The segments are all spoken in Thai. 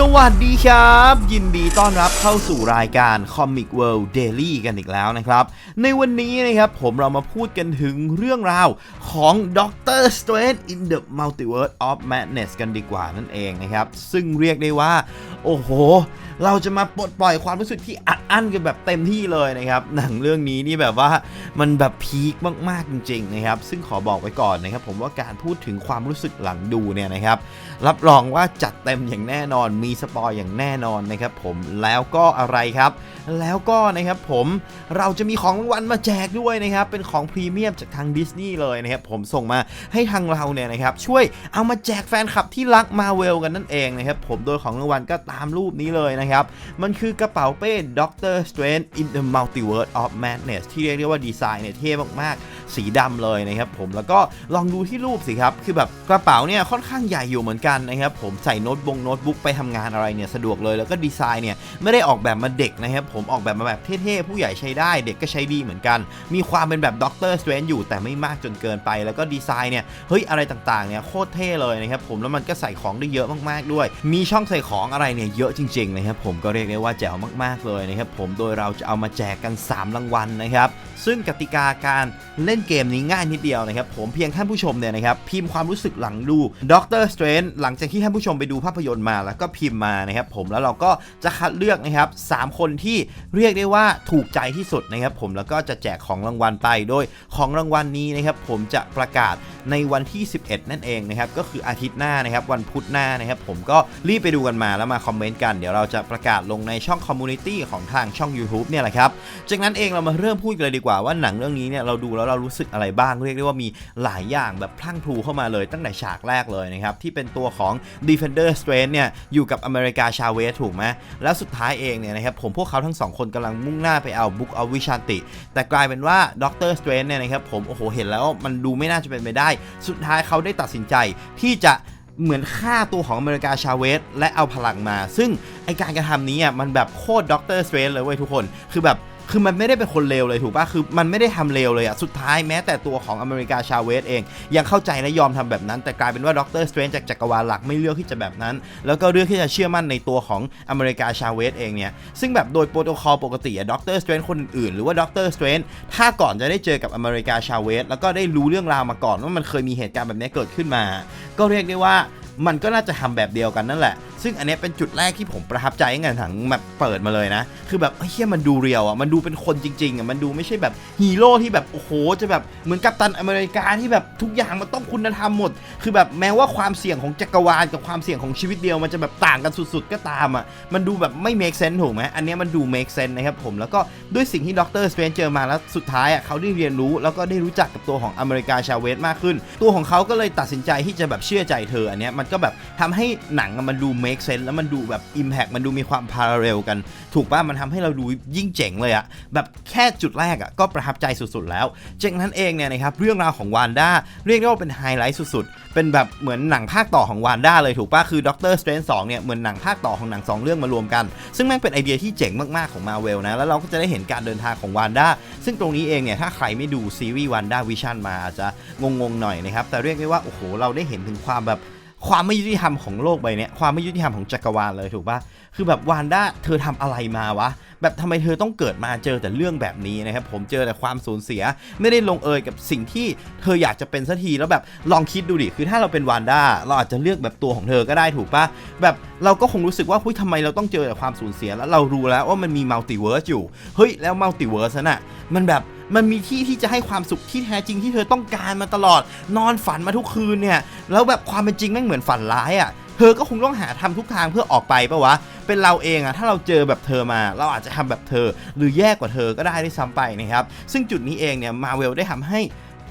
สวัสดีครับ ยินดีต้อนรับเข้าสู่รายการ Comic World Daily กันอีกแล้วนะครับ ในวันนี้นะครับผมเรามาพูดกันถึงเรื่องราวของ Doctor Strange in the Multiverse of Madness กันดีกว่านั่นเองนะครับ ซึ่งเรียกได้ว่า โอ้โห เราจะมาปลดปล่อยความรู้สึกที่อัดอั้นกันแบบเต็มที่เลยนะครับ หนังเรื่องนี้นี่แบบว่ามันแบบพีคมากๆจริงๆนะครับ ซึ่งขอบอกไว้ก่อนนะครับ ผมว่าการพูดถึงความรู้สึกหลังดูเนี่ยนะครับ รับรองว่าจัดเต็มอย่างแน่นอนมีีสปอยอย่างแน่นอนนะครับผมแล้วก็อะไรครับ แล้วก็นะครับผมเราจะมีของรางวัลมาแจกด้วยนะครับเป็นของพรีเมียมจากทางดิสนีย์เลยนะครับผมส่งมาให้ทางเราเนี่ยนะครับช่วยเอามาแจกแฟนคลับที่รักมาเวลกันนั่นเองนะครับผมโดยของรางวัลก็ตามรูปนี้เลยนะครับมันคือกระเป๋าเป้ Doctor Strange in the Multiverse of Madness ที่เรียกได้ว่าดีไซน์เนี่ยเท่มากๆ สีดำเลยนะครับผมแล้วก็ลองดูที่รูปสิครับคือแบบกระเป๋าเนี่ยค่อนข้างใหญ่อยู่เหมือนกันนะครับผมใส่โน้ตบงโน้ตบุ๊กไปทำงานอะไรเนี่ยสะดวกเลยแล้วก็ดีไซน์เนี่ยไม่ได้ออกแบบมาเด็กนะครับผมออกแบบมาแบบเท่ๆผู้ใหญ่ใช้ได้เด็กก็ใช้ดีเหมือนกัน มีความเป็นแบบด็อกเตอร์สเตรนอยู่แต่ไม่มากจนเกินไป แล้วก็ดีไซน์เนี่ยเฮ้ยอะไรต่างๆเนี่ยโคตรเท่เลยนะครับผมแล้วมันก็ใส่ของได้เยอะมากๆด้วย มีช่องใส่ของอะไรเนี่ยเยอะจริงๆนะครับผมก็เรียกได้ว่าแจ๋วมากๆเลยนะครับผมโดยเราจะเอามาแจกกัน 3 รางวัลนะครับซึ่งกติกาการเล่นเกมนี้ง่ายนิดเดียวนะครับผมเพียงท่านผู้ชมเนี่ยนะครับพิมพ์ความรู้สึกหลังดูด็อกเตอร์สเตรนหลังจากที่ท่านผู้ชมไปดูภาพยนตร์มาแล้วก็พิมพ์มานะครับผมแล้วเราก็จะคัดเลือกนะครับสามคนที่เรียกได้ว่าถูกใจที่สุดนะครับผมแล้วก็จะแจกของรางวัลไปโดยของรางวัลนี้นะครับผมจะประกาศในวันที่ 11 นั่นเองนะครับก็คืออาทิตย์หน้านะครับวันพุธหน้านะครับผมก็รีบไปดูกันมาแล้วมาคอมเมนต์กันเดี๋ยวเราจะประกาศลงในช่องคอมมูนิตี้ของทางช่อง YouTube เนี่ยแหละครับจากนั้นเองเรามาเริ่มพูดกันเลยดีกว่าว่าหนังเรื่องนี้เนี่ยเราดูแล้วเรารู้สึกอะไรบ้างเรียกได้ว่ามีหลายอย่างแบบพลั่งพลูเข้ามาเลยตั้งแต่ฉากแรกเลยนะครับที่เป็นตัวของ Defender Strange เนี่ยอยู่กับอเมริกาชาเวสถูกไหมแล้วสุดท้ายเองเนี่ยนะครับผมพวกเขาทั้งสองคนกำลังมุ่งหน้าไปเอา Book of Vishanti แต่กลายเป็นว่าด็อกเตอร์สเตรนเนี่ยนะครับผมโอ้โหเห็นแล้วมันดูไม่น่าจะเป็นไปได้ สุดท้ายเขาได้ตัดสินใจที่จะเหมือนฆ่าตัวของอเมริกาชาเวสและเอาพลังมา ซึ่งไอการกระทำนี้อะมันแบบโคตรด็อกเตอร์สเตรนเลยเว้ยทุกคน คือแบบ คือมันไม่ได้เป็นคนเลวเลยถูกปะคือมันไม่ได้ทำเลวเลยอะสุดท้ายแม้แต่ตัวของอเมริกาชาเวสเอง ยังเข้าใจและยอมทำแบบนั้น แต่กลายเป็นว่าด็อกเตอร์สเตรนจากจักรวาลหลักไม่เลือกที่จะแบบนั้น แล้วก็เลือกที่จะเชื่อมั่นในตัวของอเมริกาชาเวสเองเนี่ยซึ่งแบบโดยโปรโตคอลปกติอะด็อกเตอร์สเตรนคนอื่นๆหรือว่าด็อกเตอร์สเตรนถ้าก่อนจะได้เจอกับอเมริกาชาเวสแล้วก็ได้รู้เรื่องราวมาก่อนว่ามันเคยมีเหตุการณ์แบบนี้เกิดขึ้นมา ก็เรียกได้ว่า มันก็น่าจะทำแบบเดียวกันนั่นแหละ ซึ่งอันนี้เป็นจุดแรกที่ผมประทับใจงแต่ถังแบบเปิดมาเลยนะ คือแบบเฮ้ยมันดูเรียวอะมันดูเป็นคนจริงๆอะมันดูไม่ใช่แบบฮีโร่ที่แบบโอ้โหจะแบบเหมือนกัปตันอเมริกาที่แบบทุกอย่างมันต้องคุณธรรมหมด คือแบบแม้ว่าความเสี่ยงของจักรวาลกับความเสี่ยงของชีวิตเดียวมันจะแบบต่างกันสุดๆก็ตามอะมันดูแบบไม่ make sense ถูกไหมอันนี้มันดู make sense นะครับผมแล้วก็ด้วยสิ่งที่ด็อกเตอร์สเตรนเจอมาแล้วสุดท้ายอะเขาได้เรียนรู้แล้วก็ได้รู้จักกับตัวของอเมริกาชาเวสมากขึ้น ตัวของเขาก็เลยตัดสินใจที่จะแบบเชื่อใจเธออันนี้ยมันก็แบบทำให้หนังมันดู make sense แล้วมันดูแบบ impact มันดูมีความ parallel กัน ถูกป่ะมันทำให้เราดูยิ่งเจ๋งเลยอะแบบแค่จุดแรกอะก็ประทับใจสุดๆ แล้วจากนั้นเองเนี่ยนะครับเรื่องราวของวานด้าเรียกได้ว่าเป็นไฮไลท์สุดๆ เป็นแบบเหมือนหนังภาคต่อของวานด้าเลยถูกป่ะคือด็อกเตอร์สเตรนสองเนี่ยเหมือนหนังภาคต่อของหนังสองเรื่องมารวมกัน ซึ่งแม่งเป็นไอเดียที่เจ๋งมากๆของมาเวลนะแล้วเราก็จะได้เห็นการเดินทางของวานด้าซึ่งตรงนี้เองเนี่ยถ้าใครไม่ดูซีรีส์วานด้าวิชั่นมาอาจจะงงๆหน่อยนะครับแต่เรียกได้ว่าโอ้โหเราได้เห็นถึงความแบบ ความไม่ยุติธรรมของโลกใบนี้ความไม่ยุติธรรมของจักรวาลเลยถูกปะคือแบบวานด้าเธอทำอะไรมาวะ แบบทำไมเธอต้องเกิดมาเจอแต่เรื่องแบบนี้นะครับผมเจอแต่ความสูญเสีย ไม่ได้ลงเอยกับสิ่งที่เธออยากจะเป็นสักทีแล้วแบบลองคิดดูดิคือถ้าเราเป็นวานด้าเราอาจจะเลือกแบบตัวของเธอก็ได้ถูกปะแบบเราก็คงรู้สึกว่าเฮ้ยทำไมเราต้องเจอแต่ความสูญเสียแล้วเรารู้แล้วว่ามันมีมัลติเวิร์สอยู่เฮ้ยแล้วมัลติเวิร์สน่ะมันแบบ มันมีที่ที่จะให้ความสุขที่แท้จริงที่เธอต้องการมาตลอด นอนฝันมาทุกคืนเนี่ย แล้วแบบความเป็นจริงแม่งเหมือนฝันร้ายอะ่ะ เธอก็คงต้องหาทำทุกทางเพื่อออกไปปะวะ เป็นเราเองอะถ้าเราเจอแบบเธอมา เราอาจจะทำแบบเธอ หรือแย่กว่าเธอก็ได้ด้วยซ้ำไปนะครับ ซึ่งจุดนี้เองเนี่ยมาเวลได้ทำให้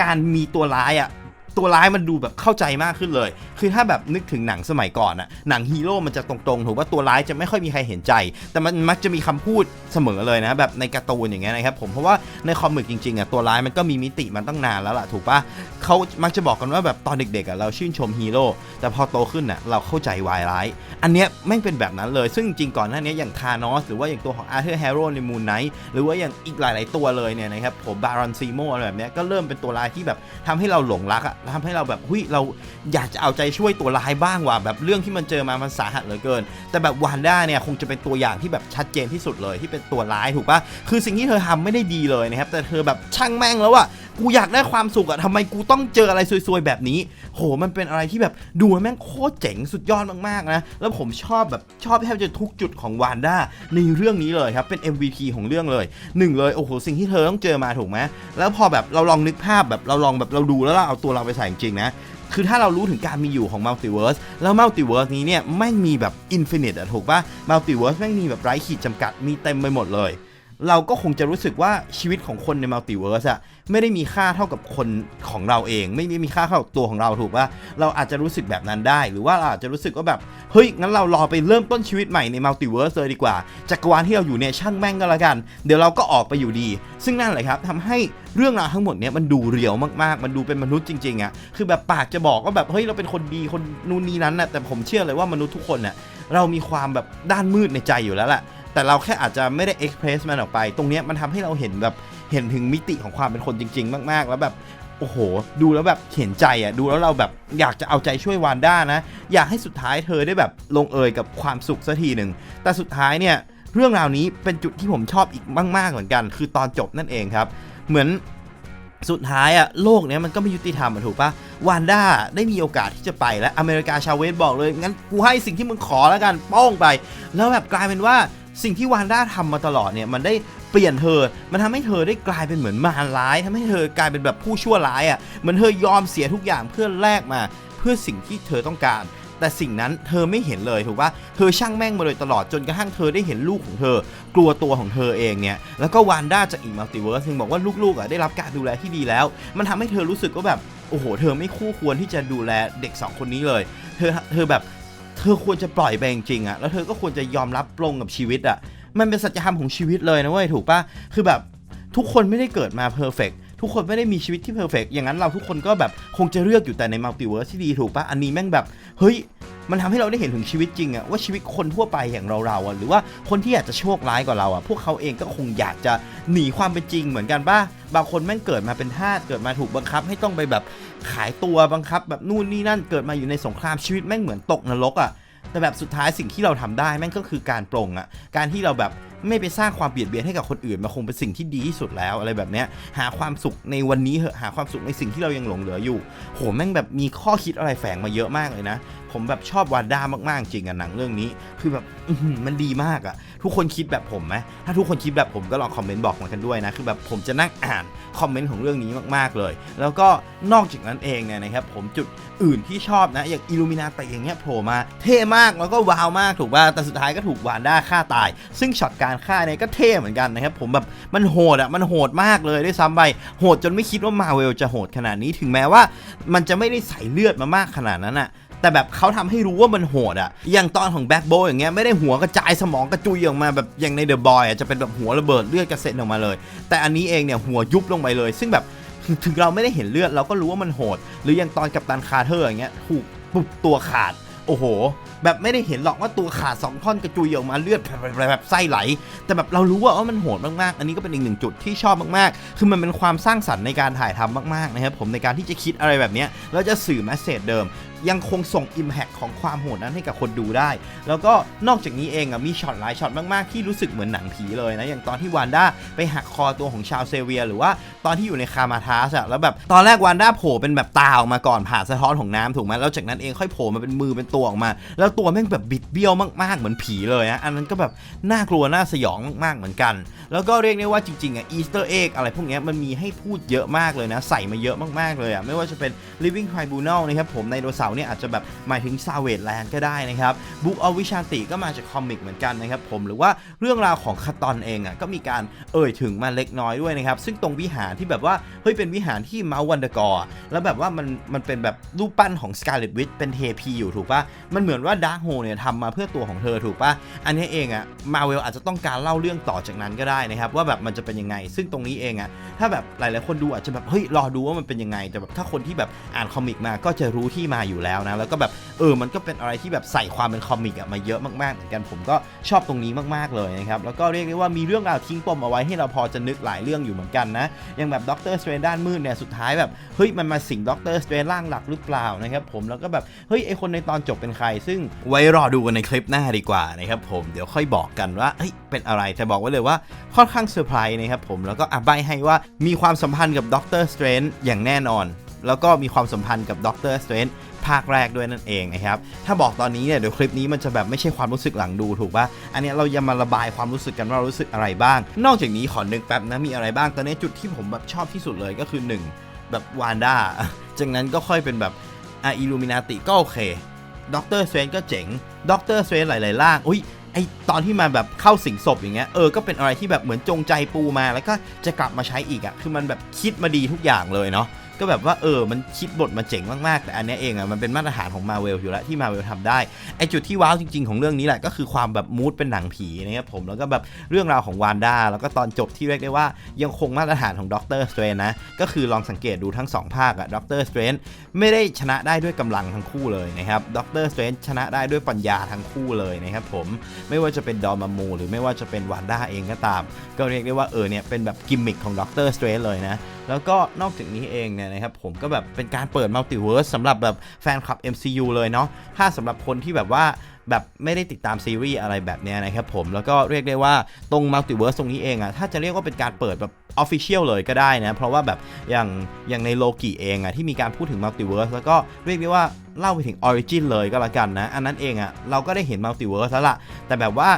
การมีตัวร้ายอะ ตัวร้ายมันดูแบบเข้าใจมากขึ้นเลย คือถ้าแบบนึกถึงหนังสมัยก่อนอะหนังฮีโร่มันจะตรงๆ ถูกว่าตัวร้ายจะไม่ค่อยมีใครเห็นใจ แต่มันมักจะมีคำพูดเสมอเลยนะ แบบในการ์ตูนอย่างเงี้ยนะครับผม เพราะว่าในคอมิกจริงๆอะตัวร้ายมันก็มีมิติมันตั้งนานแล้วล่ะถูกปะเขามักจะบอกกันว่าแบบตอนเด็กๆอะเราชื่นชมฮีโร่ แต่พอโตขึ้นอะเราเข้าใจวายร้าย อันเนี้ยแม่งเป็นแบบนั้นเลย ซึ่งจริงก่อนหน้านี้อย่างทานอสหรือว่าอย่างตัวของอาร์เธอร์แฮร์โร่ในมูนไนท์หรือว่าอย่างอีกหลาย ๆ ตัวเลยเนี่ยนะครับผมบารอนซีโมอะไรแบบเนี้ยก็เริ่มเป็นตัวร้ายที่แบบทำให้เราหลงรักอะแล้วทำให้เราแบบหุยเราอยากจะเอาใจช่วยตัวร้ายบ้างว่ะแบบเรื่องที่มันเจอมามันสาหัสเหลือเกิน แต่แบบวานด้าเนี่ยคงจะเป็นตัวอย่างที่แบบชัดเจนที่สุดเลยที่เป็นตัวร้ายถูกปะคือสิ่งที่เธอทำไม่ได้ดีเลยนะครับแต่เธอแบบช่างแม่งแล้วอะกูอยากได้ความสุขอะทำไมกูต้องเจออะไรซวยๆแบบนี้ โหมันเป็นอะไรที่แบบดูแล้วแม่งโคตรเจ๋งสุดยอดมากๆนะ แล้วผมชอบแบบชอบแทบจะทุกจุดของวานด้าในเรื่องนี้เลยครับเป็น MVP ของเรื่องเลยหนึ่งเลยโอ้โหสิ่งที่เธอต้องเจอมาถูกไหมแล้วพอแบบเราลองนึกภาพแบบเราลองแบบเราดูแล้วเราเอาตัวเราไปใส่จริงนะคือถ้าเรารู้ถึงการมีอยู่ของมัลติเวิร์สแล้วมัลติเวิร์สนี้เนี่ยแม่งมีแบบอินฟินิตอะถูกปะมัลติเวิร์สแม่งมีแบบไร้ขีดจำกัดมีเต็มไปหมดเลย เราก็คงจะรู้สึกว่าชีวิตของคนในมัลติเวิร์สอะไม่ได้มีค่าเท่ากับคนของเราเอง ไม่ได้มีค่าเท่ากับตัวของเราถูกปะเราอาจจะรู้สึกแบบนั้นได้ หรือว่าเราอาจจะรู้สึกว่าแบบ เฮ้ย งั้นเรารอไปเริ่มต้นชีวิตใหม่ในมัลติเวิร์สเลยดีกว่า จักรวาลที่เราอยู่เนี่ยช่างแม่งก็แล้วกัน เดี๋ยวเราก็ออกไปอยู่ดี ซึ่งนั่นแหละครับทำให้เรื่องราวทั้งหมดเนี่ยมันดูเรียวมากๆ มันดูเป็นมนุษย์จริงๆอะคือแบบปากจะบอกว่าแบบเฮ้ยเราเป็นคนดีคนนู่นนี่นั้นนะแต่ผมเชื่อเลยว่ามนุษย์ทุกคนเนี่ยเรามีความแบบด้านมืดในใจอยู่แล้วแหละ แต่เราแค่อาจจะไม่ได้เอ็กเพรสมันออกไป ตรงนี้มันทำให้เราเห็นแบบเห็นถึงมิติของความเป็นคนจริง ๆ มากๆ แล้วแบบโอ้โห ดูแล้วแบบเห็นใจอะ ดูแล้วเราแบบอยากจะเอาใจช่วยวานด้านะ อยากให้สุดท้ายเธอได้แบบลงเอยกับความสุขสักทีหนึ่ง แต่สุดท้ายเนี่ยเรื่องราวนี้เป็นจุดที่ผมชอบอีกมาก ๆ เหมือนกัน คือตอนจบนั่นเองครับ เหมือนสุดท้ายอะโลกเนี้ยมันก็ไม่ยุติธรรมถูกปะวานด้าได้มีโอกาสที่จะไปและอเมริกาชาเวสบอกเลย งั้นกูให้สิ่งที่มึงขอแล้วกันป้องไป แล้วแบบกลายเป็นว่า สิ่งที่วานด้าทำมาตลอดเนี่ยมันได้เปลี่ยนเธอ มันทำให้เธอได้กลายเป็นเหมือนมารร้ายทำให้เธอกลายเป็นแบบผู้ชั่วร้ายอะ่ะ เหมือนเธอยอมเสียทุกอย่างเพื่อแลกมา เพื่อสิ่งที่เธอต้องการ แต่สิ่งนั้นเธอไม่เห็นเลยถูกปะเธอช่างแม่งมาโดยตลอดจนกระทั่งเธอได้เห็นลูกของเธอ กลัวตัวของเธอเองเนี่ย แล้วก็วานด้าจากอีกมัลติเวิร์สถึงบอกว่าลูกๆอะได้รับการดูแลที่ดีแล้ว มันทำให้เธอรู้สึกว่าแบบ โอ้โห เธอไม่คู่ควรที่จะดูแลเด็ก 2 คนนี้เลย เธอ เธอแบบ เธอควรจะปล่อยไปจริงๆอะแล้วเธอก็ควรจะยอมรับปลงกับชีวิตอะมันเป็นสัจธรรมของชีวิตเลยนะเว้ยถูกปะคือแบบทุกคนไม่ได้เกิดมาเพอร์เฟกทุกคนไม่ได้มีชีวิตที่เพอร์เฟกอย่างนั้นเราทุกคนก็แบบคงจะเลือกอยู่แต่ในมัลติเวิร์สที่ดีถูกปะอันนี้แม่งแบบ เฮ้ย มันทำให้เราได้เห็นถึงชีวิตจริงอะว่าชีวิตคนทั่วไปอย่างเราเราๆอะหรือว่าคนที่อยากจะโชคร้ายกว่าเราอะพวกเขาเองก็คงอยากจะหนีความเป็นจริงเหมือนกันป่ะบางคนแม่งเกิดมาเป็นทาสเกิดมาถูกบังคับให้ต้องไปแบบขายตัวบังคับ แบบนู่นนี่นั่นเกิดมาอยู่ในสงครามชีวิตแม่งเหมือนตกนรกอะแต่แบบสุดท้ายสิ่งที่เราทำได้แม่งก็คือการปลงอะการที่เราแบบ ไม่ไปสร้างความเบียดเบียนให้กับคนอื่นมันคงเป็นสิ่งที่ดีที่สุดแล้วอะไรแบบเนี้ยหาความสุขในวันนี้เหอะหาความสุขในสิ่งที่เรายังหลงเหลืออยู่โหแม่งแบบมีข้อคิดอะไรแฝงมาเยอะมากเลยนะ ผมแบบชอบวานด้ามากๆจริงอะหนังเรื่องนี้ คือแบบมันดีมากอะทุกคนคิดแบบผมไหมถ้าทุกคนคิดแบบผมก็ลองคอมเมนต์บอกมากันด้วยนะคือแบบผมจะนั่งอ่านคอมเมนต์ของเรื่องนี้มากๆเลย แล้วก็นอกจากนั้นเองเนี่ยนะครับผมจุดอื่นที่ชอบนะอย่างอิลูมินาติอย่างเงี้ยโผล่มาเท่มากแล้วก็ว้าวมากถูกป่ะแต่สุดท้ายก็ถูกวานด้าฆ่าตาย ซึ่งช็อตการฆ่าเนี่ยก็เท่เหมือนกันนะครับผมแบบมันโหดอะมันโหดมากเลยด้วยซ้ำไปโหดจนไม่คิดว่ามาเวลจะโหดขนาดนี้ถึงแม้ว่า มันจะไม่ได้ใส่เลือดมามากขนาดนั้นอะแต่แบบเขาทำให้รู้ว่ามันโหดอะอย่างตอนของแบ็คโบอย่างเงี้ยไม่ได้หัวกระจายสมองกระจุยออกมาแบบอย่างในเดอะบอยอะจะเป็นแบบหัวระเบิดเลือดกระเซ็นออกมาเลย แต่อันนี้เองเนี่ยหัวยุบลงไปเลย ซึ่งแบบถึงเราไม่ได้เห็นเลือดเราก็รู้ว่ามันโหด หรืออย่างตอนกับตันคาร์เทอร์อย่างเงี้ยถูกปุบตัวขาด โอ้โห แบบไม่ได้เห็นหรอกว่าตัวขาดสองท่อนกระจุยออกมาเลือดแบบไส้ไหล แต่แบบเรารู้ว่ามันโหดมากๆ อันนี้ก็เป็นอีกหนึ่งจุดที่ชอบมากๆ คือมันเป็นความสร้างสรรค์ในการถ่ายทำมากๆนะครับผมในการที่จะคิดอะไรแบบนี้แล้วจะสื่อแมสเซจเดิม ยังคงส่ง Impact ของความโหดนั้นให้กับคนดูได้ แล้วก็นอกจากนี้เองอะมีช็อตหลายช็อตมากๆ ที่รู้สึกเหมือนหนังผีเลยนะ อย่างตอนที่วานด้าไปหักคอตัวของชาวเซเวีย หรือว่าตอนที่อยู่ในคามาทาสอะแล้วแบบตอนแรกวานด้าโผล่เป็นแบบตาออกมาก่อนผ่านสะท้อนของน้ำถูกไหมแล้วจากนั้นเองค่อยโผล่มาเป็นมือเป็นตัวออกมา แล้วตัวแม่งแบบบิดเบี้ยวมากๆเหมือนผีเลยนะอันนั้นก็แบบน่ากลัวน่าสยองมากๆเหมือนกัน แล้วก็เรียกได้ว่าจริงๆอะอีสเตอร์เอ็กอะไรพวกนี้มันมีให้พูดเยอะมากเลยนะ ใส่มาเยอะมากๆเลยอะไม่ว่าจะเป็น Living Tribunal นะครับผมในโดเสาเนี่ยอาจจะแบบหมายถึง Savage Land ก็ได้นะครับ Book of Vishanti ก็มาจากคอมิกเหมือนกันนะครับผมหรือว่าเรื่องราวของคาตอนเองอะก็มีการเอ่ยถึงมาเล็กน้อยด้วยนะครับซึ่งตรงวิหารที่แบบว่าเฮ้ยเป็นวิหารที่มาวันเดกอร์แล้วแบบว่ามันมันเป็นแบบรูปปั้นของ Scarlet Witch เป็นเทพีอยู่ถูกปะมันเหมือนว่า Dark Hole เนี่ยทำมาเพื่อตัวของเธอถูกปะอันนี้เองอะมาเวลอาจจะต้องการเล่าเรื่องต่อจากนั้นก็ได้นะครับว่าแบบมันจะเป็นยังไง ซึ่งตรงนี้เองอะถ้าแบบหลาย ๆ คนดูอาจจะแบบเฮ้ยรอดูว่ามันเป็นยังไงแต่แบบถ้าคนที่แบบอ่านคอมิกมาก็จะรู้ที่มาอยู่แล้วนะแล้วก็แบบเออมันก็เป็นอะไรที่แบบใส่ความเป็นคอมิกอะมาเยอะมากๆเหมือนกันผมก็ชอบตรงนี้มากๆเลยนะครับแล้วก็เรียกได้ว่ามีเรื่องราวทิ้งปมเอาไว้ให้เราพอจะนึกหลายเรื่องอยู่เหมือนกันนะอย่างแบบด็อกเตอร์สเตรนด้านมืดเนี่ยสุดท้ายแบบเฮ้ยมันมาสิงด็อกเตอร์สเตรนร่างหลักหรือเปล่านะครับผมแล้วก็แบบเฮ้ยไอคนในตอนจบเป็นใคร ซึ่งไว้รอดูกันในคลิปหน้าดีกว่านะครับผมเดี๋ยวค่อยบอกกันว่าเฮ้ยเป็นอะไรแต่บอกไว้เลยว่าค่อนข้างเซอร์ไพรส์นะครับผมแล้วก็อะใบให้ว่ามีความสัมพันธ์กับด็อกเตอร์สเตรนอย่างแน่นอน แล้วก็มีความสัมพันธ์กับด็อกเตอร์สเตรน ภาคแรกด้วยนั่นเองนะครับ ถ้าบอกตอนนี้เนี่ยเดี๋ยวคลิปนี้มันจะแบบไม่ใช่ความรู้สึกหลังดูถูกปะอันนี้เราจะมาระบายความรู้สึกกันว่าเรารู้สึกอะไรบ้าง นอกจากนี้ขอนึกแป๊บนะมีอะไรบ้างตอนนี้จุดที่ผมแบบชอบที่สุดเลยก็คือ 1 แบบวานด้าจากนั้นก็ค่อยเป็นแบบอะอิลูมินาติก็โอเคด็อกเตอร์สเวนก็เจ๋งด็อกเตอร์สเวนหลายๆล่างอุ้ยไอตอนที่มาแบบเข้าสิงศพอย่างเงี้ยเออก็เป็นอะไรที่แบบเหมือนจงใจปูมาแล้วก็จะกลับมาใช้อีกอะ่ะคือมันแบบคิดมาดีทุกอย่างเลยเนาะ ก็แบบว่าเออมันคิดบทมาเจ๋งมากๆ แต่อันนี้เองอะมันเป็นมาตรฐานของมาเวลอยู่แล้วที่มาเวลทำได้ไอจุดที่ว้าวจริงๆ ของเรื่องนี้แหละก็คือความแบบมูดเป็นหนังผีนะครับผมแล้วก็แบบเรื่องราวของวานด้าแล้วก็ตอนจบที่เรียกได้ว่ายังคงมาตรฐานของด็อกเตอร์สเตรนนะก็คือลองสังเกตดูทั้งสองภาคอะด็อกเตอร์สเตรนไม่ได้ชนะได้ด้วยกำลังทั้งคู่เลยนะครับด็อกเตอร์สเตรนชนะได้ด้วยปัญญาทั้งคู่เลยนะครับผมไม่ว่าจะเป็นดอมามูหรือไม่ว่าจะเป็นวานด้าเองก็ตาม ก็เรียกได้ว่าเออเนี่ยเป็นแบบกิมมิคของด็อกเตอร์สเตรนเลยนะแล้วก็นอกจากนี้เองเนี่ยนะครับผมก็แบบเป็นการเปิดมัลติเวิร์สสำหรับแบบแฟนคลับ MCU เลยเนาะถ้าสำหรับคนที่แบบว่าแบบไม่ได้ติดตามซีรีส์อะไรแบบเนี้ยนะครับผมแล้วก็เรียกได้ว่าตรงมัลติเวิร์สตรงนี้เองอะถ้าจะเรียกว่าเป็นการเปิดแบบออฟฟิเชียลเลยก็ได้นะ เพราะว่าแบบอย่างอย่างในโลกิเองอะที่มีการพูดถึงมัลติเวิร์สแล้วก็เรียกได้ว่าเล่าไปถึงออริจินเลยก็แล้วกันนะ อันนั้นเองอะเราก็ได้เห็นมัลติเวิร์สแล้วล่ะ แต่แบบว่า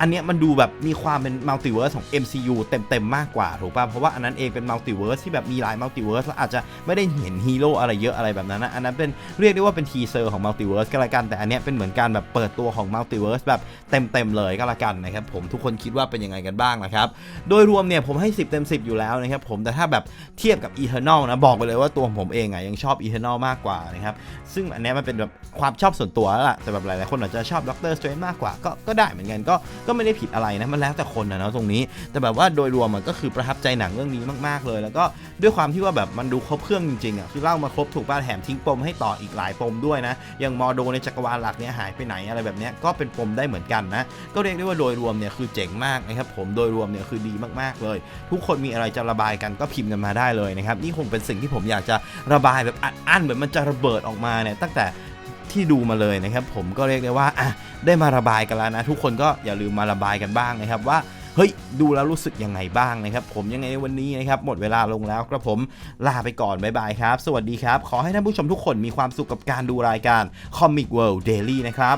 อันเนี้ยมันดูแบบมีความเป็นมัลติเวิร์สของ MCU เต็มๆมากกว่าถูกป่ะ เพราะว่าอันนั้นเองเป็นมัลติเวิร์สที่แบบมีหลายมัลติเวิร์สแล้วอาจจะไม่ได้เห็นฮีโร่อะไรเยอะอะไรแบบนั้นนะ อันนั้นเป็นเรียกได้ว่าเป็นทีเซอร์ของมัลติเวิร์สก็แล้วกัน แต่อันเนี้ยเป็นเหมือนการแบบเปิดตัวของมัลติเวิร์สแบบเต็มๆเลยก็แล้วกันนะครับผมทุกคนคิดว่าเป็นยังไงกันบ้างนะครับ โดยรวมเนี่ยผมให้ 10 เต็ม 10 อยู่แล้วนะครับผมแต่ถ้าแบบเทียบกับ Eternal นะบอกไปเลยว่าตัวผมเองอะยังชอบ Eternal มากกว่านะครับซึ่งอันเนี้ยมันเป็นแบบความชอบส่วนตัวแล้วล่ะแต่แบบหลายๆคนอาจจะชอบด็อกเตอร์สเตรนมากกว่าก็ก็ได้เหมือนกันก็ก็ไม่ได้ผิดอะไรนะมันแล้วแต่คนนะเนาะตรงนี้ แต่แบบว่าโดยรวมมันก็คือประทับใจหนังเรื่องนี้มากๆเลย แล้วก็ด้วยความที่ว่าแบบมันดูครบเครื่องจริงๆอะคือเล่ามาครบถูกป่ะแถมทิ้งปมให้ต่ออีกหลายปมด้วยนะอย่างมอโดในจักรวาลหลักเนี่ยหายไปไหนอะไรแบบเนี้ยก็เป็นปมได้เหมือนกันนะก็เรียกได้ว่าโดยรวมเนี่ยคือเจ๋งมากนะครับผมโดยรวมเนี่ยคือดีมากๆเลย ทุกคนมีอะไรจะระบายกันก็พิมพ์กันมาได้เลยนะครับนี่คงเป็นสิ่งที่ผมอยากจะระบายแบบอัดอั้นเหมือนมันจะระเบิดออกมาเนี่ยตั้งแต่ ที่ดูมาเลยนะครับ ผมก็เรียกได้ว่าอะได้มาระบายกันแล้วนะ ทุกคนก็อย่าลืมมาระบายกันบ้างนะครับว่าเฮ้ยดูแล้วรู้สึกยังไงบ้างนะครับ ผมยังไงในวันนี้นะครับ หมดเวลาลงแล้วครับผมลาไปก่อนบ๊ายบายครับ สวัสดีครับ ขอให้ท่านผู้ชมทุกคนมีความสุขกับการดูรายการ Comic World Daily นะครับ